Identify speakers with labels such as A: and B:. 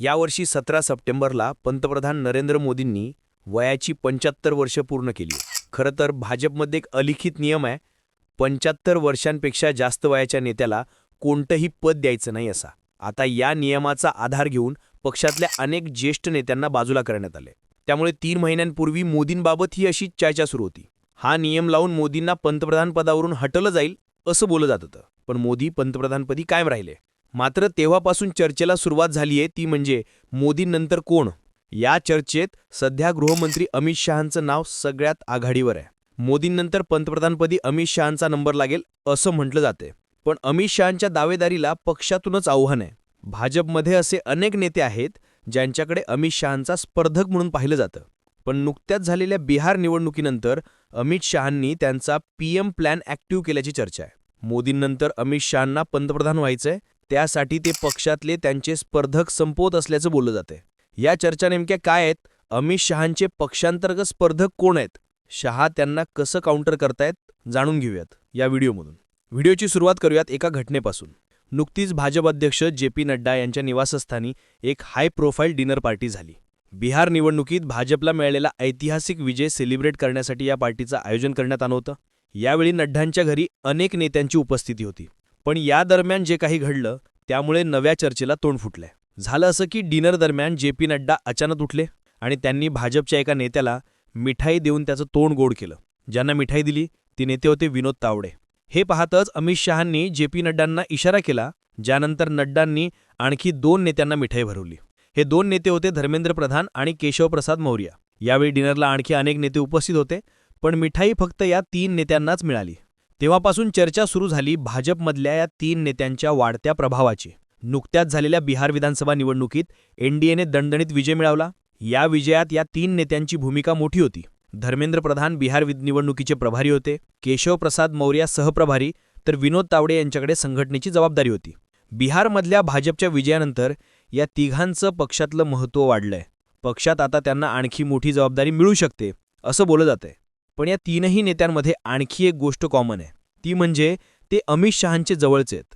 A: यावर्षी सतरा सप्टेंबरला पंतप्रधान नरेंद्र मोदींनी वयाची पंच्याहत्तर वर्ष पूर्ण केली खरं तर भाजपमध्ये एक अलिखित नियम आहे पंच्याहत्तर वर्षांपेक्षा जास्त वयाच्या नेत्याला कोणतंही पद द्यायचं नाही असा. आता या नियमाचा आधार घेऊन पक्षातल्या अनेक ज्येष्ठ नेत्यांना बाजूला करण्यात आले त्यामुळे तीन महिन्यांपूर्वी मोदींबाबत ही अशी चर्चा सुरू होती. हा नियम लावून मोदींना पंतप्रधान पदावरून हटवलं जाईल असं बोललं जात होतं. पण मोदी पंतप्रधानपदी कायम राहिले. मात्र तेव्हापासून चर्चेला सुरुवात झालीये ती म्हणजे मोदींनंतर कोण? या चर्चेत सध्या गृहमंत्री अमित शहांचं नाव सगळ्यात आघाडीवर आहे. मोदींनंतर पंतप्रधानपदी अमित शहांचा नंबर लागेल असं म्हटलं जाते पण अमित शहांच्या दावेदारीला पक्षातूनच आव्हान आहे. भाजपमध्ये असे अनेक नेते आहेत ज्यांच्याकडे अमित शहांचा स्पर्धक म्हणून पाहिलं जातं. पण नुकत्याच झालेल्या बिहार निवडणुकीनंतर अमित शहांनी त्यांचा पीएम प्लॅन ॲक्टिव्ह केल्याची चर्चा आहे. मोदींनंतर अमित शहांना पंतप्रधान व्हायचंय त्यासाठी ते पक्षातले त्यांचे स्पर्धक संपवत असल्याचं बोललं जाते या चर्चा नेमक्या काय आहेत? अमित शहांचे पक्षांतर्गत स्पर्धक कोण आहेत? शहा त्यांना कसं काउंटर करतायत? जाणून घेऊयात या व्हिडिओमधून. व्हिडिओची सुरुवात करूयात एका घटनेपासून. नुकतीच भाजप अध्यक्ष जे पी नड्डा यांच्या निवासस्थानी एक हाय प्रोफाईल डिनर पार्टी झाली. बिहार निवडणुकीत भाजपला मिळालेला ऐतिहासिक विजय सेलिब्रेट करण्यासाठी या पार्टीचं आयोजन करण्यात आलं होतं. यावेळी नड्डांच्या घरी अनेक नेत्यांची उपस्थिती होती. पण या दरम्यान जे काही घडलं त्यामुळे नव्या चर्चेला तोंड फुटलंय. झालं असं की डिनर दरम्यान जे पी नड्डा अचानक उठले आणि त्यांनी भाजपच्या एका नेत्याला मिठाई देऊन त्याचं तोंड गोड केलं. ज्यांना मिठाई दिली ती नेते होते विनोद तावडे. हे पाहतच अमित शहांनी जे पी नड्डांना इशारा केला ज्यानंतर नड्डांनी आणखी दोन नेत्यांना मिठाई भरवली. हे दोन नेते होते धर्मेंद्र प्रधान आणि केशवप्रसाद मौर्य. यावेळी डिनरला आणखी अनेक नेते उपस्थित होते पण मिठाई फक्त या तीन नेत्यांनाच मिळाली. तेव्हापासून चर्चा सुरू झाली भाजपमधल्या या तीन नेत्यांच्या वाढत्या प्रभावाची. नुकत्याच झालेल्या बिहार विधानसभा निवडणुकीत एनडीएने दणदणीत विजय मिळवला. या विजयात या तीन नेत्यांची भूमिका मोठी होती. धर्मेंद्र प्रधान बिहार निवडणुकीचे प्रभारी होते. केशवप्रसाद मौर्या सहप्रभारी तर विनोद तावडे यांच्याकडे संघटनेची जबाबदारी होती. बिहारमधल्या भाजपच्या विजयानंतर या तिघांचं पक्षातलं महत्त्व वाढलंय. पक्षात आता त्यांना आणखी मोठी जबाबदारी मिळू शकते असं बोललं जातंय. पण या तीनही नेत्यांमध्ये आणखी एक गोष्ट कॉमन आहे. ती म्हणजे ते अमित शहांचे जवळचे आहेत.